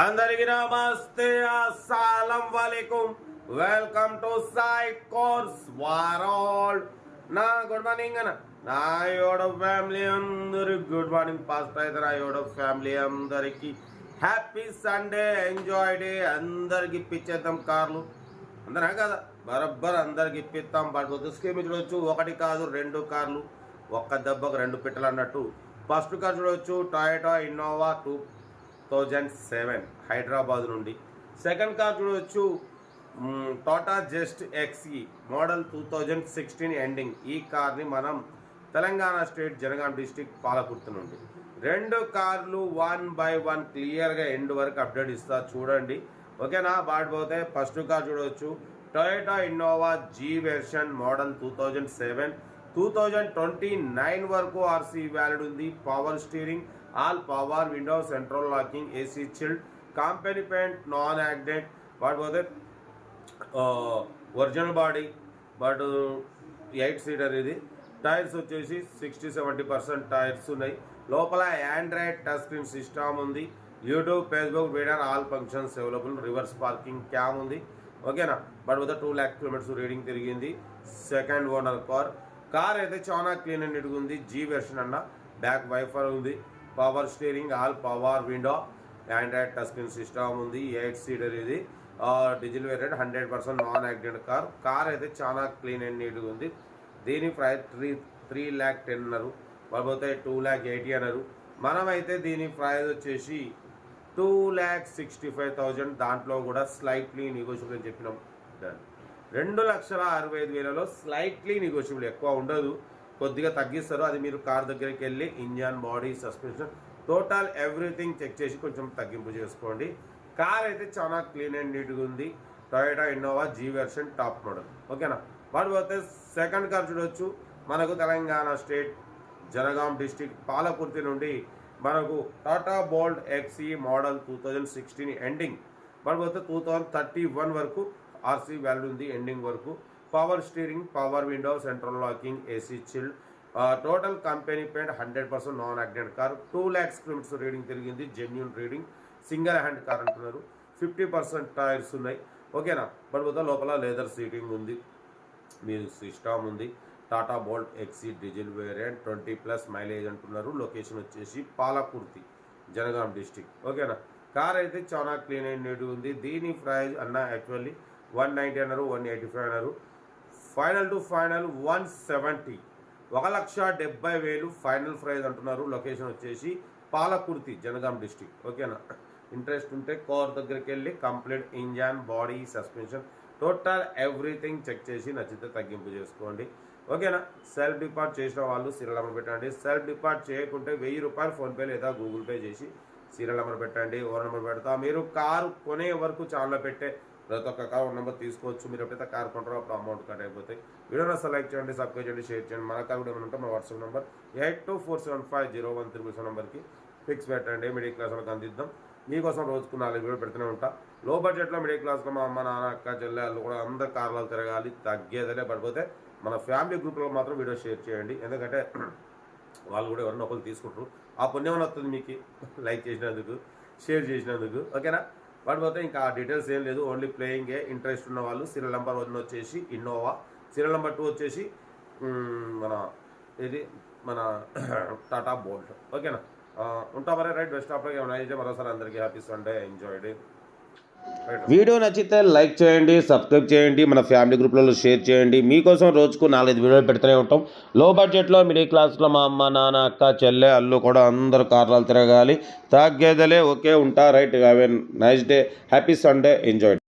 అందరికి నమస్తే అస్సలం వాలేకుం. వెల్కమ్ టు సాయి కోర్స్ వారాల్. నా గుడ్ మార్నింగ్ అన్న. నా యోడ ఫ్యామిలీ అందరికి గుడ్ మార్నింగ్. పాస్ట్ అయితే నా యోడ ఫ్యామిలీ అందరికి హ్యాపీ సండే. Enjoy day. అందరికి ఇప్పించేద్దాం కార్లు. అందరా కదా? బరబ్బర్ అందరికి ఇప్పిస్తాం పడుకోవచ్చు స్కీమ్ చూడవచ్చు ఒకటి కాదు రెండు కార్లు. ఒక్క దెబ్బకు రెండు పిట్టలు అన్నట్టు. ఫస్ట్ కార్ చూడవచ్చు Toyota Innova two thousand seven Hyderabad నుండి. సెకండ్ కార్ చూడవచ్చు Tata Zest XE model two thousand sixteen ending. ఈ కార్ని మనం తెలంగాణ స్టేట్ జనగాం డిస్టిక్ పాలకుర్తి నుండి. రెండు కార్లు వన్ బై వన్ క్లియర్గా ఎండ్ వరకు అప్డేట్ ఇస్తా చూడండి. ఓకేనా? బాడిపోతే ఫస్ట్ కార్ చూడవచ్చు Toyota Innova G version model two thousand seven. Two thousand twenty nine వరకు ఆర్సీ వ్యాలిడ్ ఉంది. Power steering all power windows central locking AC chilled company paint non accident వాటిపోతే original body but eight seater ఇది. Tyres వచ్చేసి sixty seventy percent tyres ఉన్నాయి. లోపల Android touch screen system ఉంది. YouTube Facebook weeder all functions available. Reverse parking cam ఉంది. ఓకేనా? But వద్ద two lakh kilometres reading తిరిగింది. Second owner car. Car అయితే చాలా క్లీన్ అండ్ నీట్గా ఉంది. జీ వెర్షన్ అన్న. బ్యాక్ వైఫర్ ఉంది. Power steering all power window android touch screen system ఉంది ఎయిట్ సీటర్ ఇది. Diesel variant hundred percent non accident car car అయితే చాలా క్లీన్ అండ్ నీట్గా ఉంది. దీని price three three lakh ten అన్నారు. లేకపోతే టూ ల్యాక్ ఎయిటీ అన్నారు. మనమైతే దీని ప్రైస్ వచ్చేసి two lakh sixty five thousand దాంట్లో కూడా స్లైట్లీ నెగోషియబుల్ అని చెప్పినాం. రెండు లక్షల అరవై ఐదు వేలలో స్లైట్లీ నెగోషియబుల్ ఎక్కువ ఉండదు. కొద్దిగా తగ్గిస్తారు అది మీరు కార్ దగ్గరికి వెళ్ళి engine body suspension total everything check చేసి కొంచెం తగ్గింపు చేసుకోండి. కార్ అయితే చాలా క్లీన్ అండ్ నీట్గా ఉంది. Toyota Innova G version top model ఓకేనా? వాటి పోతే సెకండ్ కార్ చూడవచ్చు మనకు తెలంగాణ స్టేట్ జనగాం డిస్టిక్ పాలకుర్తి నుండి మనకు Tata Bolt XE model two thousand sixteen ending వాటి పోతే టూ థౌజండ్ థర్టీ వన్ వరకు ఆర్సీ వాల్యూ ఉంది ఎండింగ్ వరకు. Power steering power window central locking AC chilled total company paint hundred percent non accident car two lakhs kilometres reading తిరిగింది genuine reading single hand car అంటున్నారు. Fifty percent tyres ఉన్నాయి. ఓకేనా but పోతే లోపల leather seating ఉంది. మీరు system ఉంది. Tata Bolt XE diesel variant twenty plus mileage అంటున్నారు. లొకేషన్ వచ్చేసి పాలకుర్తి జనగాం డిస్టిక్ ఓకేనా కార్ అయితే చాలా క్లీన్ అండ్ నీట్ ఉంది. దీని ప్రైస్ అన్న యాక్చువల్లీ వన్ నైంటీ అన్నారు వన్ ఎయిటీ ఫైవ్ అన్నారు. Final to final one seventy. ఒక లక్ష డెబ్బై వేలు ఫైనల్ ప్రైజ్ అంటున్నారు. లొకేషన్ వచ్చేసి పాలకుర్తి జనగాం డిస్టిక్ ఓకేనా? ఇంట్రెస్ట్ ఉంటే కార్ దగ్గరికి వెళ్ళి complete engine body suspension total everything check చేసి నచ్చితే తగ్గింపు చేసుకోండి. ఓకేనా? సెల్ఫ్ డిపార్ట్ చేసిన వాళ్ళు సీరియల్ పెట్టండి. సెల్ఫ్ డిపార్ట్ చేయకుంటే వెయ్యి రూపాయలు ఫోన్పే లేదా గూగుల్ పే చేసి సీరియల్ నెంబర్ పెట్టండి ఓవర్ నెంబర్ పెడతా. మీరు కారు కొనే వరకు ఛానల్లో పెట్టే ప్రతి ఒక్క కార్ నెంబర్ తీసుకోవచ్చు. మీరు ఎప్పుడైతే కార్ కొంటారో అప్పుడు అమౌంట్ కట్ అయిపోతాయి. వీడియోని సెలెక్ట్ చేయండి సబ్స్క్రైబ్ చేయండి షేర్ చేయండి. మన కార్ కూడా ఏమైనా ఉంటే మన WhatsApp number eight two four seven five zero one triple seven నెంబర్కి ఫిక్స్ పెట్టండి. మిడిల్ క్లాస్ వాళ్ళకి అందిద్దాం. మీకోసం రోజుకు నాలుగు వీడియో పెడుతూనే ఉంటా. లో బడ్జెట్లో మిడిల్ క్లాస్లో మా అమ్మ నాన్న అక్క చెల్లెళ్ళు కూడా అందరు కార్లలో తిరగాలి. తగ్గేదలే పడిపోతే మన ఫ్యామిలీ గ్రూప్లో మాత్రం వీడియో షేర్ చేయండి. ఎందుకంటే వాళ్ళు కూడా ఎవరినో ఒకరు తీసుకుంటారు. ఆ పుణ్యం వస్తుంది మీకు. లైక్ చేసినందుకు షేర్ చేసినందుకు. ఓకేనా? వాటి పోతే ఇంకా డీటెయిల్స్ ఏం లేదు. ఓన్లీ ప్లేయింగే ఇంట్రెస్ట్ ఉన్న వాళ్ళు సీరియల్ నెంబర్ వన్ వచ్చేసి ఇన్నోవా. సీరియల్ నెంబర్ టూ వచ్చేసి మన ఇది మన టాటా బోల్ట్. ఓకేనా? ఉంటా మరి రైట్ బెస్ట్ ఆఫ్ ఏమైనా అయితే మరోసారి అందరికీ happy Sunday. Enjoy day. Video నచ్చితే లైక్ చేయండి సబ్స్క్రైబ్ చేయండి మన ఫ్యామిలీ గ్రూప్లలో షేర్ చేయండి. మీకోసం రోజుకు నాలుగైదు వీడియోలు పెడుతూనే ఉంటాం. లో బడ్జెట్లో మిడిల్ క్లాస్లో మా అమ్మ నాన్న అక్క చెల్లె అల్లు కూడా అందరూ కార్లు తిరగాలి. తాగేదలే ఓకే ఉంటా. Right have a nice day. Happy Sunday. Enjoy.